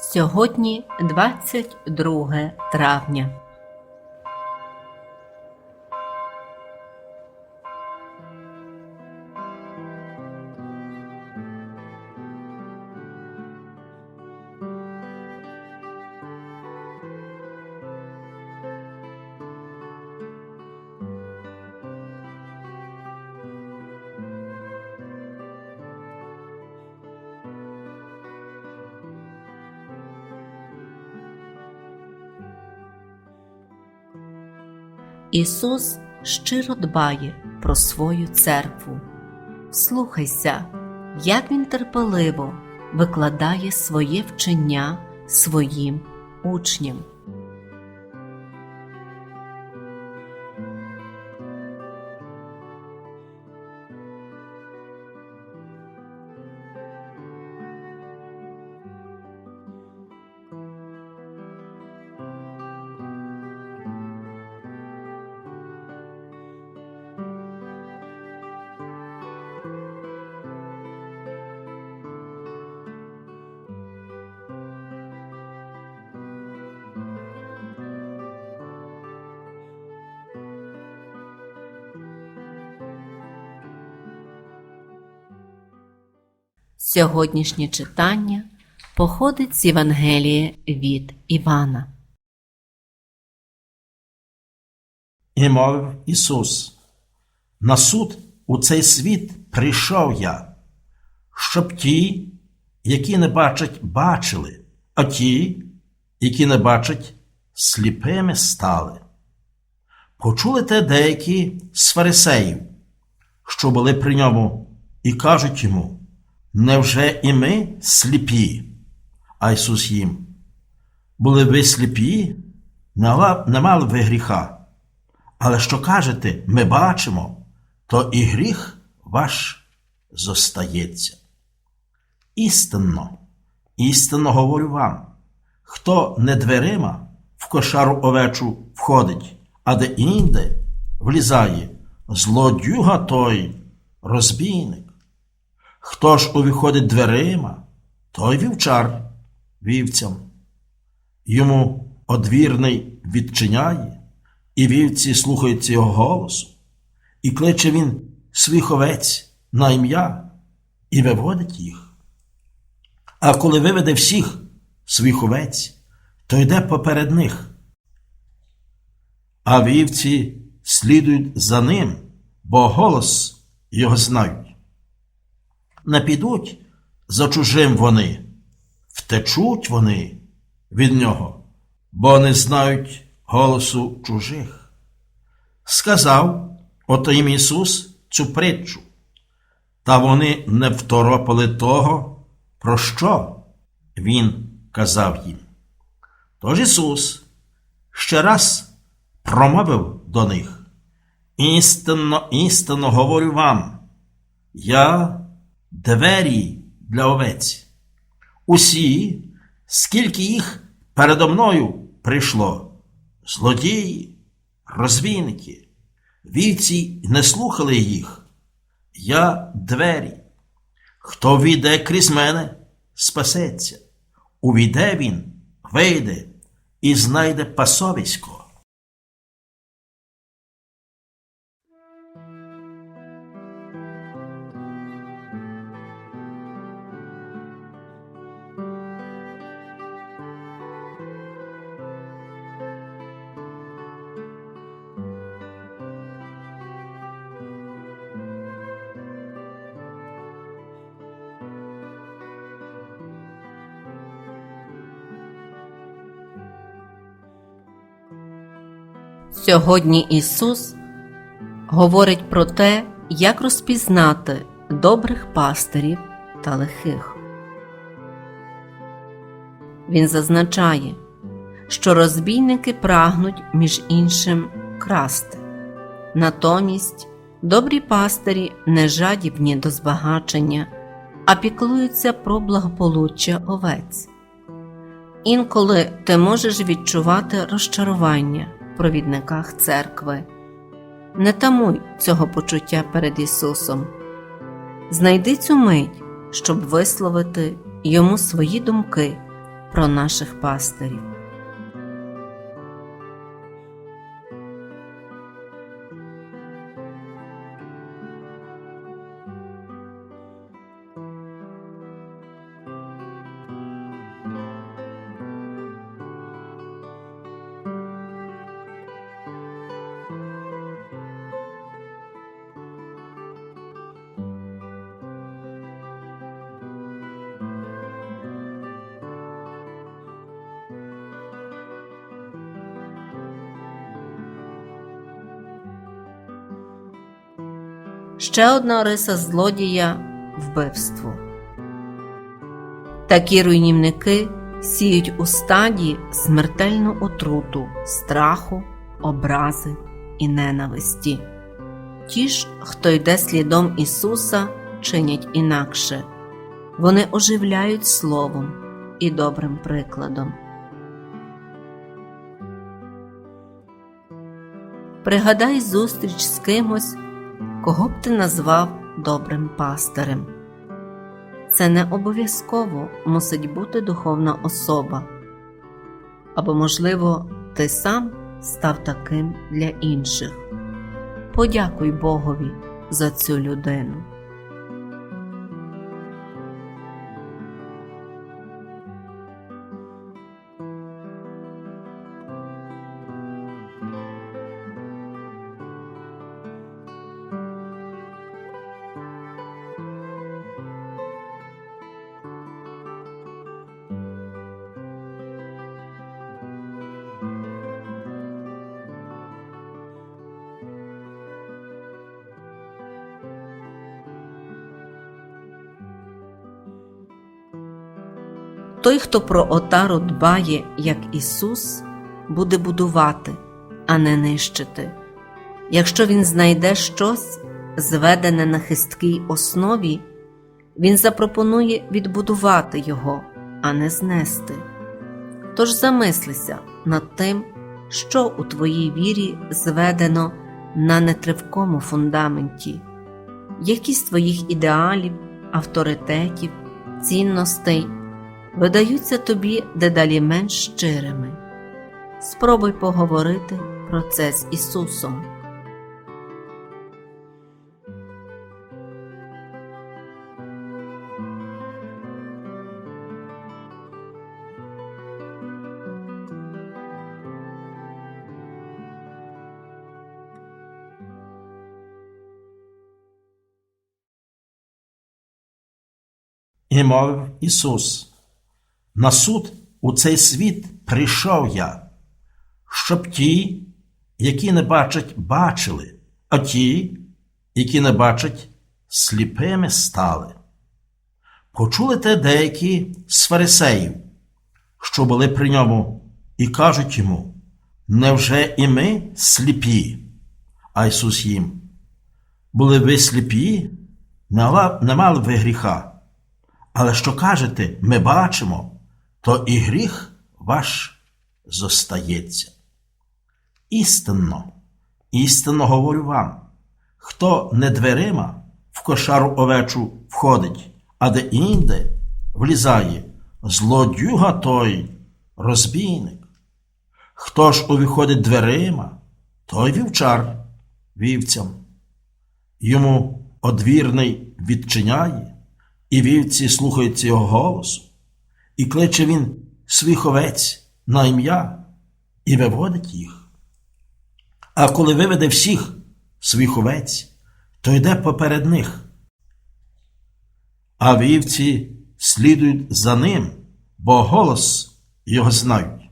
Сьогодні 22 травня. Ісус щиро дбає про свою церкву. Слухайся, як Він терпеливо викладає своє вчення своїм учням. Сьогоднішнє читання походить з Євангелія від Івана. І мовив Ісус, на суд у цей світ прийшов я, щоб ті, які не бачать, бачили, а ті, які не бачать, сліпими стали. Почули те деякі з фарисеїв, що були при ньому, і кажуть йому, невже і ми сліпі? А Ісус їм, були ви сліпі, не мали ви гріха. Але що кажете, ми бачимо, то і гріх ваш зостається. Істинно, істинно говорю вам, хто не дверима в кошару овечу входить, а де інде влізає, злодюга той розбійник. Хто ж увіходить дверима, той вівчар вівцям. Йому одвірний відчиняє, і вівці слухаються його голосу, і кличе він своїх овець на ім'я і виводить їх. А коли виведе всіх своїх овець, то йде поперед них. А вівці слідують за ним, бо голос його знають. Не підуть за чужим вони, втечуть вони від нього, бо не знають голосу чужих. Сказав ото їм Ісус цю притчу, та вони не второпали того, про що Він казав їм. Тож Ісус ще раз промовив до них: Істинно, істинно говорю вам, я двері для овець. Усі, скільки їх передо мною прийшло, злодії, розвійники, вівці не слухали їх. Я двері. Хто війде крізь мене, спасеться. Увійде він, вийде і знайде пасовисько. Сьогодні Ісус говорить про те, як розпізнати добрих пастирів та лихих. Він зазначає, що розбійники прагнуть між іншим красти. Натомість добрі пастирі не жадібні до збагачення, а піклуються про благополуччя овець. Інколи ти можеш відчувати розчарування провідниках церкви. Не тамуй цього почуття перед Ісусом. Знайди цю мить, щоб висловити Йому свої думки про наших пастирів. Ще одна риса злодія вбивство. Такі руйнівники сіють у стаді смертельну отруту, страху, образи і ненависті. Ті ж, хто йде слідом Ісуса, чинять інакше. Вони оживляють словом і добрим прикладом. Пригадай зустріч з кимось, кого б ти назвав добрим пастирем. Це не обов'язково мусить бути духовна особа, або, можливо, ти сам став таким для інших. Подякуй Богові за цю людину. Той, хто про отару дбає, як Ісус, буде будувати, а не нищити. Якщо він знайде щось, зведене на хисткій основі, він запропонує відбудувати його, а не знести. Тож замислися над тим, що у твоїй вірі зведено на нетривкому фундаменті, які з твоїх ідеалів, авторитетів, цінностей видаються тобі дедалі менш щирими. Спробуй поговорити про це з Ісусом. І мовив Ісус, на суд у цей світ прийшов я, щоб ті, які не бачать, бачили, а ті, які не бачать, сліпими стали. Почули те деякі з фарисеїв, що були при ньому, і кажуть йому, невже і ми сліпі? А Ісус їм, були ви сліпі, не мали ви гріха. Але що кажете, ми бачимо, то і гріх ваш зостається. Істинно, істинно говорю вам, хто не дверима в кошару овечу входить, а де інде влізає, злодюга той розбійник. Хто ж увіходить дверима, той вівчар вівцям. Йому одвірний відчиняє, і вівці слухаються його голосу, і кличе він своїх овець на ім'я і виводить їх. А коли виведе всіх своїх овець, то йде поперед них. А вівці слідують за ним, бо голос його знають.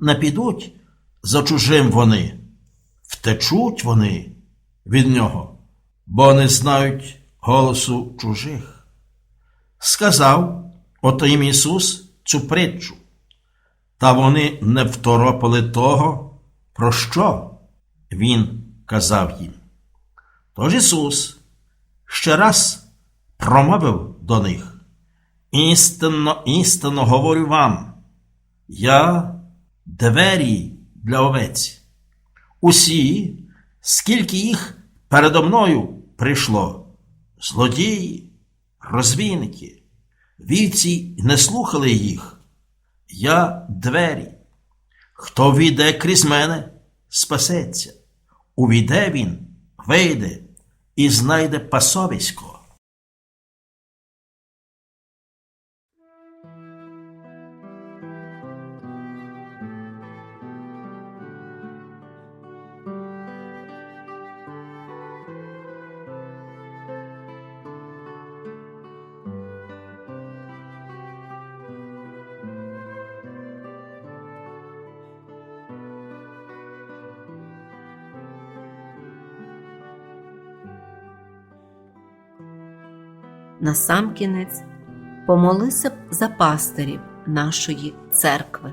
Не підуть за чужим вони, втечуть вони від нього, бо не знають голосу чужих. Сказав ото їм Ісус цю притчу, та вони не второпали того, про що Він казав їм. Тож Ісус ще раз промовив до них. Істинно, істинно говорю вам, я двері для овець. Усі, скільки їх передо мною прийшло, злодії, розбійники, вівці не слухали їх, Я двері. Хто війде крізь мене, спасеться. Увійде він, вийде і знайде пасовисько. Насамкінець помолися б за пастирів нашої церкви.